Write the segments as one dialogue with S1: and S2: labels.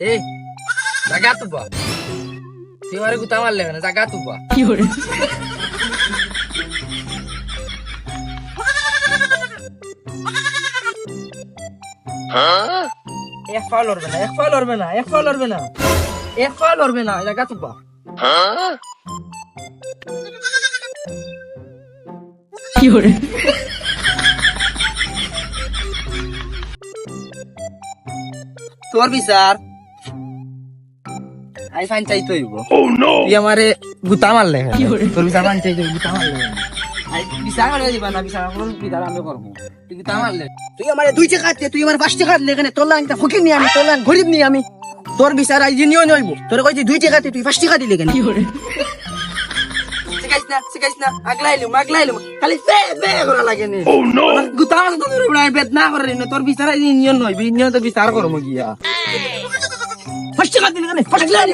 S1: এই জাগা তুবা তুই মারে গুতা মারলে কেন জাগা তুবা এক পা লড়বে না এক পা লড়বে না এক পা লড়বে না। এক পা লড়বে না জাগা তুবা তোর বিচার। আই ফাইন চাই তো তুই আমারে গুতা মারলে কেন? তোর বিচার ফাইন চাই তৈব গুতা মারলে আই বিচার মারলে দিবা না বিচার আমি করব। তুই গুতা মারলে।
S2: তুই আমারে দুই টাকা দে তুই আমার পাঁচ টাকা দিলে এখানে তোর লাইন ফকির নি আমি তোর লাইন গরিব নি আমি। তোর বিচার আই জিনিও নইব তোর কইছি দুই টাকা দে তুই পাঁচ টাকা দিলে কেন শিখাইছ না শিখাইছ না আগলাইলুম আগলাইলুম। খালি বে বে করা লাগে নি
S1: গুতা মারলে তো তোর বড় বেদ না করে না? তোর বিচার আই নিয়ন নয় বিনিয়ন তো বিচার করব গিয়া।
S2: পাঁচ টাকা দিলে কেন পাঁচ টাকা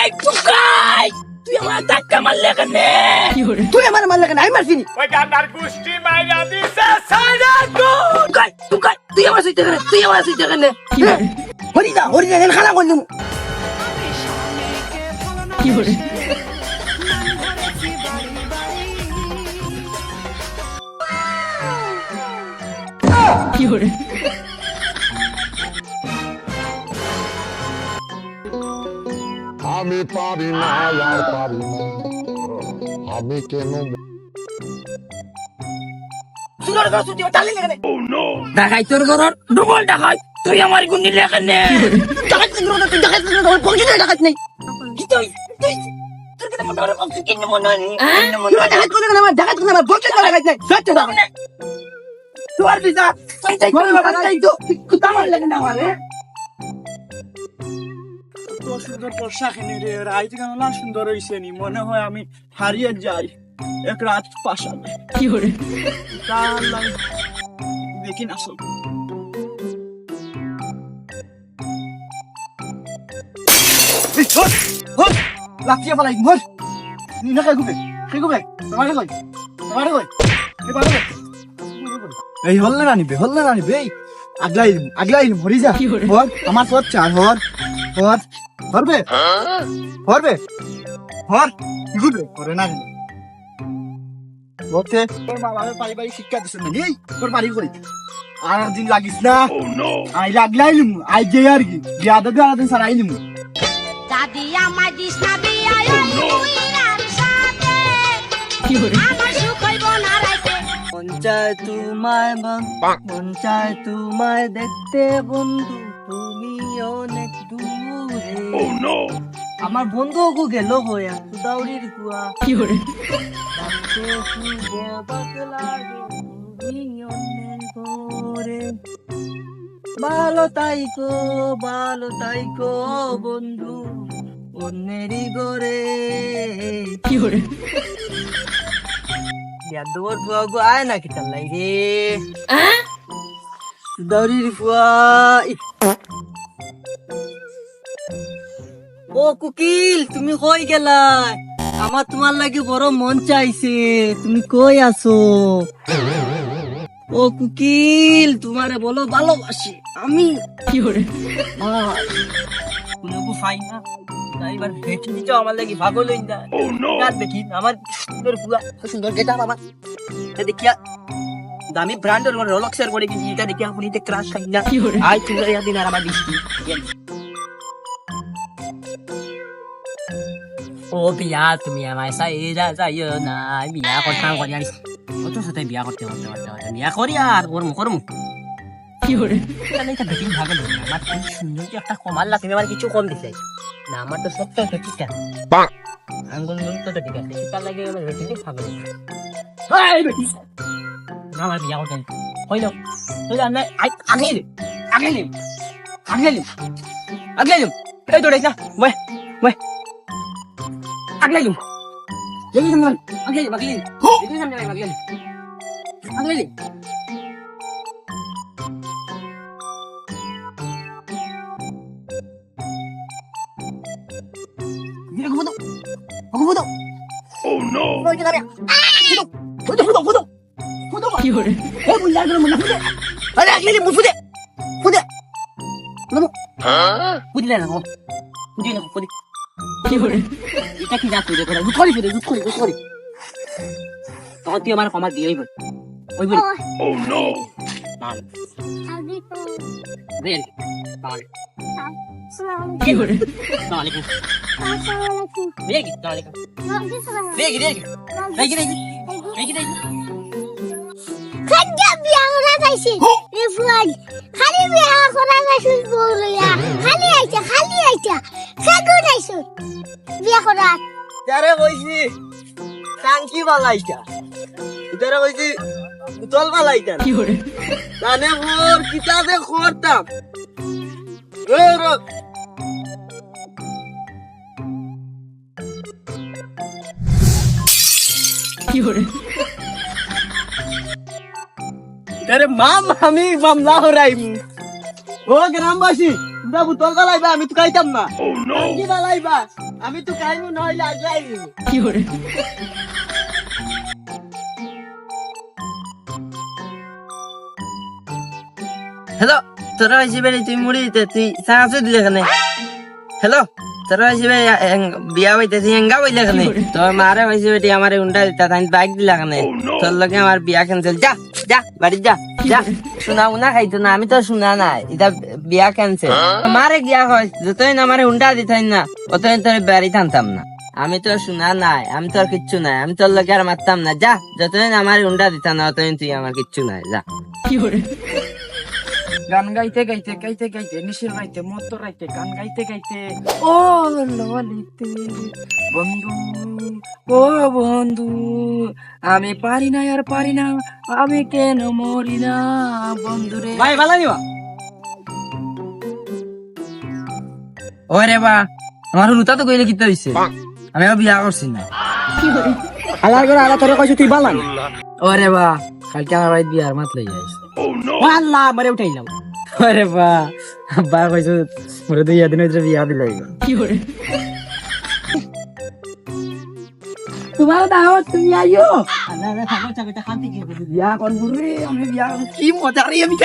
S2: এই টুকাই তুই আমার ধাক্কা মারলে কেন তুই আমার মারলে কেন আমি মারছিনি
S3: ওই গান্ডার গোষ্ঠী মাইরা দিছে সাইরা গো
S2: টুকাই টুকাই তুই আমার সাথে কেন তুই আমার সাথে কেন হরিদা হরিদা খানা করলুম
S4: আমি পারি না আর পারি না। আমি কেন
S2: কেন
S1: ডাকাই তোর ঘর ডবল ডাকাই তুই আমার গুন্ডি লেখেন নে।
S2: তোর পকেটে ডাকাত নেই। কি না আমারে?
S5: কত সুন্দর পোশাক এনে রে রাইত গানলা সুন্দর হইছে নি? মনে হয় আমি হারিয়ে যাই এক রাত পাশাবে দেখি না সব
S2: লাফিয়ে পালাই মর নি না কাই গুবে কাই গুবে তোমারে কই তোমারে কই এবারে
S5: এই হল না নিবে হল না নিবে এই আগলাই আগলাই মরি যা। হর আমার পথ চার হর হর হরবে হরবে হর গুবে করে না ওকে তোর বাবা পারিবারিক শিক্ষা দিছ না এই তোর বাড়ি কই? আর দিন লাগিস না। আই লাগলাইলুম আই যে আর কি বিয়াদা দিন সারাইলুম
S6: দাদি আমার দিস না বিয়ায় তুই আর আমার সুখ হইব না রাইতে।
S2: মন চায় তোমায় মন চায় তোমায় দেখতে বন্ধু তুমি অনেক দূরে। আমার বন্ধু গো গেল হয়ে দাউরির কুয়া অবাক লাগে, তুমি অনেক ভোরে। ভালো তাইকো ভালো তাইকো বন্ধু অন্যেরই গরে ইয়াদোর ফুয়া গো আয় না রে। দৌড়ির ফুয়া ও কুকিল তুমি কই গেলা? আমার তোমার লাগি বড় মন চাইছে তুমি কই আছো? ও কুকিল তোমারে বলো ভালোবাসি আমি। ভাই, কোনো ফাই না এবার ভেটি দিছো আমার লাগি ভাগল হই না কার দেখি? আমার সুন্দর পুরা সুন্দর গেটা বাবা। এটা দেখিয়া দামি ব্র্যান্ডের করে রোলক্সের করে কিন্তু এটা দেখিয়া আপনি তে ক্রাশ খাই না। আই তুমি ইয়া দিন আর আমার বৃষ্টি
S7: ও বিয়া তুমি আমায় সাইরা যাইও না বিয়া করতাম করি কত সাথে বিয়া করতে করতে করতে করতে বিয়া করি আর করমু করমু এটা বেটিং ভাগে লোক আমার খুব সুন্দর কি একটা কমাল লাগে তুমি আমার কিছু কম দিছে না আমার তো সত্য তো ঠিক আছে আঙ্গুল নুন তো ঠিক আছে সেটা লাগে আমার বেটিং ভাগে
S2: হাই বেটি
S7: না আমার বিয়া করতে হইল হইল আমি
S2: আই আগে নে আগে নে 여기 삼년 안경이 막힌 여기 삼년이 막힌 안경이 이거 구독 구독 구독 Oh no! 이거 이렇게 가려 구독 구독 구독 구독 구독. 이걸 왜
S7: 몰라 그럼 몰라 구독
S8: 아니 안경이 무슨 데 구독 너무
S9: 어디래
S7: 나
S9: 구디
S7: 어디래
S9: 구독
S7: এটা কি জাত তুই করে করি করি দুধ করি তখন তুই আমার ক্ষমা দিয়ে হইব ওই বলি
S3: Oh no!
S7: বের তাহলে কি করে তাহলে রেগি তাহলে রেগি রেগি রেগি। রেগি। রেগি রেগি।
S6: খাদ্য বিয়া করা যাইছে এ ফুয়াই খালি বিয়া করা যাইছে বউলিয়া খালি আইতা খালি আইতা। খাগু যাইছো বিয়া করা
S2: যারে কইছি টাঙ্কি বালাইটা ইতারে কইছি উতল বালাইটা
S7: কি করে
S2: জানে মোর কিতাবে খরতাম এ রে
S7: কি করে
S2: আরে মাম আমি মামলা হরাইম ও গ্রামবাসী তোমরা বুতল বালাইবা আমি তো খাইতাম না।
S3: Oh
S2: বালাইবা আমি তো খাইমু নইলে আগলাইমু
S7: কি করে
S1: হ্যালো তোরা হিসেবে তুই মুড়ি দিতে তুই সাহায্য দিলে এখানে। হ্যালো তোরা বিয়া হইতে তুই এঙ্গা বইলে এখানে তোর মারে হয়েছে বেটি আমার উন্ডা দিতা তাই বাইক দিলা এখানে তোর লগে আমার বিয়া ক্যান্সেল যা যা বাড়ি যা যা শোনা উনা খাইতো না আমি তো শোনা নাই এটা বিয়া ক্যান্সেল মারে গিয়া হয় আমার দিতাই না অতদিন তোর বাড়ি থানতাম না আমি তো শোনা নাই আমি তোর কিচ্ছু নাই আমি তোর লগে আর মারতাম না যা যতদিন আমার হুন্ডা দিতাম না অতদিন তুই আমার কিচ্ছু নাই যা
S7: কি করে
S1: গান গাইতে গাইতে গাইতে গাইতে নিশির গাইতে মতো রাইতে গান গাইতে গাইতে। ও ললিতে বন্ধু ও বন্ধু আমি পারি না আর পারি না আমি কেন মরি না বন্ধু রে।
S2: ভাই ভালো নিবা
S1: ওরে বা আমার রুতা তো কইলে কিতে হইছে? আমি আর বিয়া করছি না।
S2: আলার করে আলা তোরে কইছো তুই বালান।
S1: ওরে বা কালকে আমার বাড়ি বিয়ার মাত লই যাইছে!
S2: আল্লাহ মারে উঠাইলাম।
S1: ওরে বা বা কইছো মরে দুই দিন হইছে বিয়া দিলাই
S7: কি করে
S1: তোমার দাও তুমি আইও।
S2: আল্লাহ রে থাকো চাকরিটা
S1: বিয়া কোন বুড়ি আমি বিয়া কি মজা রে আমি